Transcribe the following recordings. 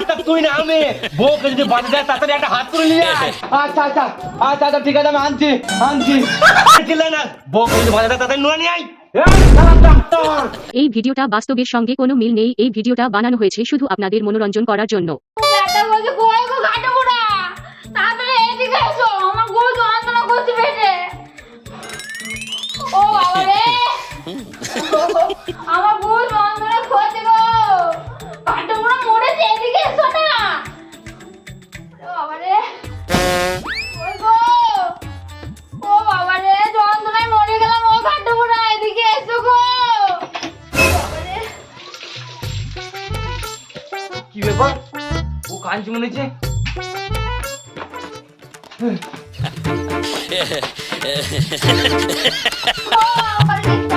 Doctor তুই না আমি বউকে যদি যায় তাড়াতাড়ি একটা হাত করে নিয়ে আয়। আচ্ছা আচ্ছা আচ্ছা আচ্ছা ঠিক আছে আমি আনছি আনছি। না বউকে যদি যায় তাড়াতাড়ি নুয়ে নিয়ে আয়। এই, ভিডিওটা বাস্তবের সঙ্গে কোনো মিল নেই এই ভিডিওটা বানানো হয়েছে শুধু আপনাদের মনোরঞ্জন করার জন্য। আমার গো। ও কাঞ্চি মনে হচ্ছে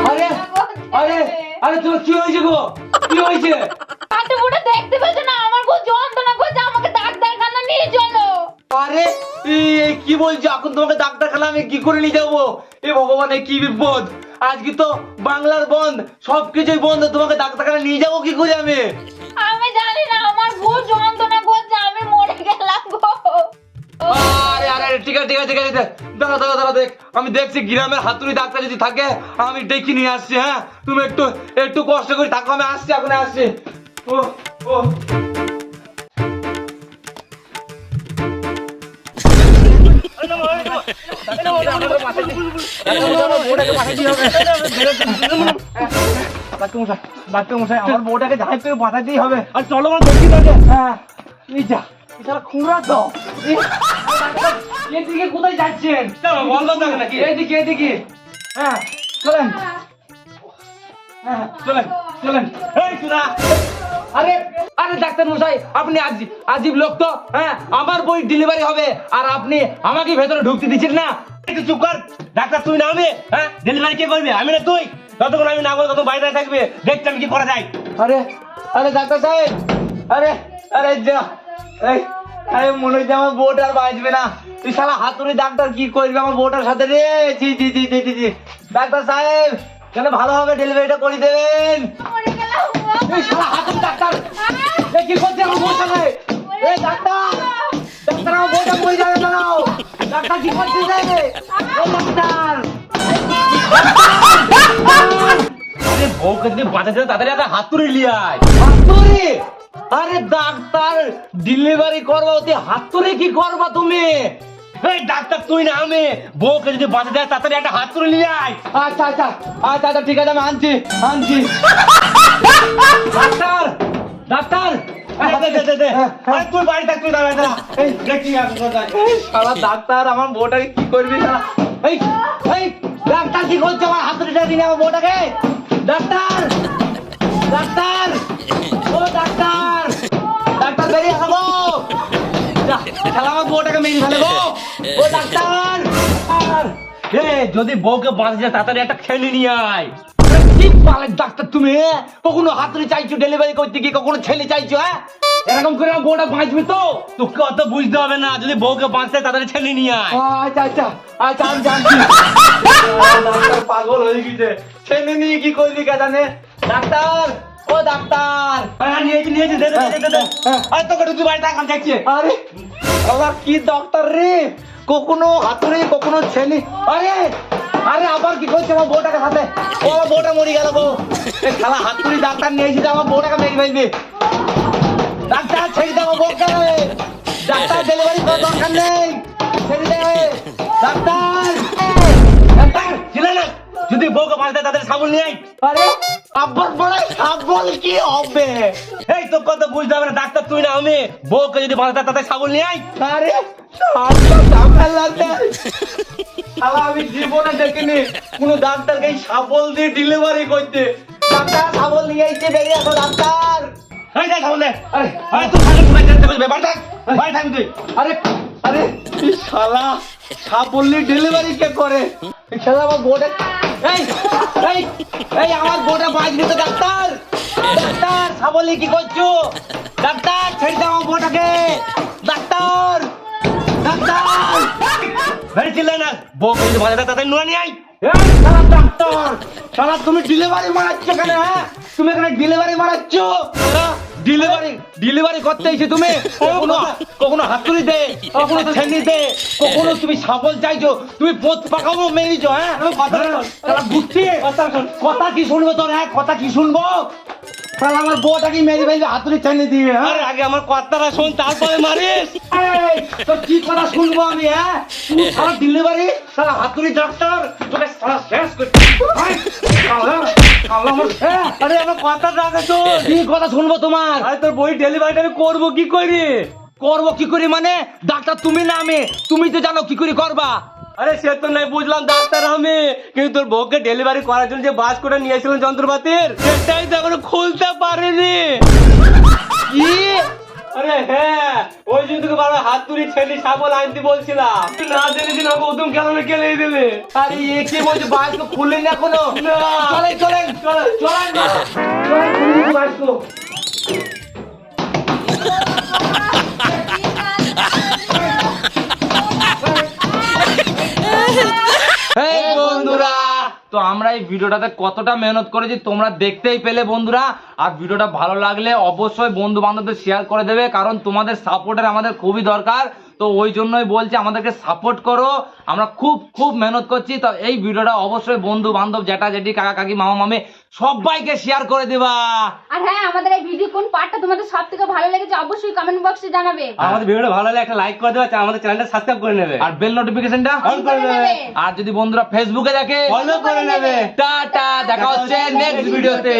আরে আরে আরে তোমার কি হয়েছে গো? কি হয়েছে? দেখতে পেছো না আমার খুব যন্ত্রণা করছে আমাকে ডাক্তারখানা নিয়ে চলো। আরে এ কি বলছো? এখন তোমাকে ডাক্তারখানা আমি কি করে নিয়ে যাব? এ ভগবান এ কি বিপদ? আজকে তো বাংলার বন্ধ সবকিছুই বন্ধ তোমাকে ডাক্তারখানা নিয়ে যাব কি করে আমি? আমি জানি না আমার খুব যন্ত্রণা আছে ঠিক আছে ঠিক আছে। দাঁড়া দাঁড়া দাঁড়া দেখ। আমি দেখছি গ্রামের হাতুড়ি ডাক্তার যদি থাকে আমি ডেকে নিয়ে আসছি হ্যাঁ? তুমি একটু একটু কষ্ট করে থাকো আমি আসছি এখন আসছি। ও ও। আমার বউটাকে বাঁচাতেই হবে। আর চলো আমার দেখি হ্যাঁ। এই যা খুঁড়া তো। এদিকে কোথায় যাচ্ছেন? থাকে নাকি এদিকে এদিকে। হ্যাঁ চলেন। হ্যাঁ চলেন চলেন। এই তোরা। আরে আরে ডাক্তার মশাই আপনি আজ আজীব লোক তো হ্যাঁ আমার বই ডেলিভারি হবে আর আপনি আমাকে ভেতরে ঢুকতে দিচ্ছেন না। একটু চুপ কর। ডাক্তার তুই না আমি? হ্যাঁ ডেলিভারি কে করবি? আমি না তুই? যতক্ষণ আমি না বলি তত বাইরে থাকবে। দেখতে আমি কি করা যায়। আরে আরে ডাক্তার সাহেব আরে আরে যা এই আরে মনে হচ্ছে আমার বউটা আর বাঁচবে না। তুই শালা হাতুড়ি ডাক্তার কি করবি আমার বউটার সাথে রে? জি জি জি জি জি ডাক্তার সাহেব কেন ভালোভাবে ডেলিভারিটা করে দেবেন। এই শালা হাতুড়ি ডাক্তার এ কি করছে আমার এই ডাক্তার ডাক্তার আমার যাবে না ডাক্তার কি করছে রে? ও ডাক্তার। আরে বউকে যদি বাঁচাতে তাড়াতাড়ি একটা হাত তুলে আয়। হাতুড়ি? আরে ডাক্তার ডেলিভারি করবা ওতে হাতুড়ি কি করবা তুমি? এই ডাক্তার তুই না আমি বউকে যদি বাঁচাতে হয়, তাড়াতাড়ি একটা হাত তুলে নিয়ে আয়। আচ্ছা আচ্ছা আচ্ছা আচ্ছা ঠিক আছে আমি আনছি আনছি। ডাক্তার ডাক্তার ডাক্তার আমার বউটাকে কি করবি ডাক্তার কি করছে আমার হাতুড়িটা দিনে আমার বউটাকে? ডাক্তার ডাক্তার ও ডাক্তার ডাক্তার বেরিয়ে আসো গো। যা, শালা আমার বউটাকে মেরে ফেলে গো। ও ডাক্তার ডাক্তার। এ যদি বউকে হয়, তাড়াতাড়ি একটা খেলে নিয়ে আয়। কি পালের ডাক্তার তুমি হ্যাঁ? কখনো হাতুড়ি চাইছো ডেলিভারি করতে গিয়ে কখনো ছেলে চাইছো হ্যাঁ এরকম করে বউটা বাঁচবে তো? তোকে অত বুঝতে হবে না যদি বউকে বাঁচতে তাড়াতাড়ি ছেলে নিয়ে আয়। আচ্ছা আচ্ছা আচ্ছা আমি জানছি। পাগল হয়ে গেছে। ছেলে নিয়ে কি করবি কে জানে ডাক্তার ও ডাক্তার। হ্যাঁ নিয়েছি নিয়েছি দে দে দে, দে হ্যাঁ। আরে তোকে দেখছি। আরে আবার কি ডাক্তার রে? কখনো হাতুড়ি কখনো ছেলে। আরে আরে আবার কি করছে আমার বউটাকে সাথে ও আমার বউটা মরে গেল এ শালা হাতুড়ি ডাক্তার নিয়ে এসেছে আমার বউটাকে মেরে ফেলবে। ডাক্তার ছেড়ে দে আমার ডাক্তার ডেলিভারি করার দরকার নেই। ছেড়ে দে। ডাক্তার। ডাক্তার ছিল না। যদি বউকে বাঁচতে হয়, তাড়াতাড়ি সাবল নিয়ে আয়। আরে আব্বার সাবল কি হবে? এই তো কত বুঝতে হবে না ডাক্তার তুই না আমি বউকে যদি বাঁচতে তাড়াতাড়ি সাবল নিয়ে আয়। আরে আমি জীবনে দেখিনি। কোন ডাক্তারকে দিয়ে ডেলিভারি করতে। ডাক্তার নিয়ে বেরিয়ে আসো ডাক্তার। এই আরে আরে তুই কোথায়? যেতে বাড়ি থাক বাড়ি থাক তুই। আরে আরে এই শালা ডেলিভারি কে করে? এই শালা আমার বোর্ডে এই এই এই আমার বোর্ডে বাজনি তো ডাক্তার। ডাক্তার সাবলি কি করছ? ডাক্তার ছেড়ে দাও বোটাকে ডাক্তার! ডাক্তার! বেড়ে চিল্লাই না বউ কিন্তু ভালো হয়, নুয়ে নিয়ে আই ডাক্তার সারা তুমি ডেলিভারি মারাচ্ছ কেন হ্যাঁ? তুমি এখানে ডেলিভারি মারাচ্ছ? ডেলিভারি ডেলিভারি করতে এসে তুমি কখনো কখনো হাতুড়ি দে কখনো ছেনি দে কখনো তুমি সাবল চাইছো তুমি পোত পাকাবো মেরেছো হ্যাঁ? কথা শালা বুঝছি। কথা কি শুনব তোর হ্যাঁ? কথা কি শুনব? শালা আমার বউটাকে মেরে ফেলবে হাতুড়ি ছেনি দিয়ে হ্যাঁ? আরে আগে আমার কথাটা শোন তারপরে মারিস। তোর কি কথা শুনব আমি হ্যাঁ? তুই সারা ডেলিভারি সারা হাতুড়ি ডাক্তার তোকে সারা শেষ করছি। আরে আমার কথা আগে তো। কি কথা শুনব তোমার? আরে তোর বই ডেলিভারিটা আমি করব কি করি? করব কি করে মানে? ডাক্তার তুমি না আমি। তুমি তো জানো কি করে করবা। আরে সে তো নাই বুঝলাম ডাক্তার আমি। কিন্তু তোর বউকে ডেলিভারি করার জন্য যে বাস করে নিয়েছিলাম যন্ত্রপাতির সেটাই তো এখনও খুলতে পারিনি। কি? আরে হ্যাঁ ওই জন্য তোকে বারবার হাত তুলি ছেলে সাবল আনতে বলছিলাম। তুই না জেনে দিন আমাকে ওদম কেন কেলে দিলে। আরে এ কি বলছে বাস তো খুললেন না। চলেন চলেন চলেন চলেন। চলেন খুলে দিচ্ছি বাস তো আমরা এই ভিডিওটাতে কতটা মেহনত করেছি তোমরা দেখতেই পেলে বন্ধুরা। আর ভিডিওটা ভালো লাগলে অবশ্যই বন্ধু বান্ধবদের শেয়ার করে দেবে, কারণ তোমাদের সাপোর্টের আমাদের খুবই দরকার। তো ওই জন্যই বলছি আমাদেরকে সাপোর্ট করো। আমরা খুব খুব মেহনত করছি। তো এই ভিডিওটা অবশ্যই বন্ধু বান্ধব জেঠা জেঠি কাকা কাকি মামা মামি সবাইকে শেয়ার করে দেবা। আর হ্যাঁ আমাদের এই ভিডিও কোন পার্টটা তোমাদের সব থেকে ভালো লেগেছে অবশ্যই কমেন্ট বক্সে জানাবে। আমাদের ভিডিওটা ভালো লাগলে একটা লাইক করে দেবে আর আমাদের চ্যানেলটা সাবস্ক্রাইব করে নেবে। আর বেল নোটিফিকেশনটা অন করে নেবে। আর যদি বন্ধুরা ফেসবুকে দেখে ফলো করে নেবে। টাটা দেখা হচ্ছে নেক্সট ভিডিওতে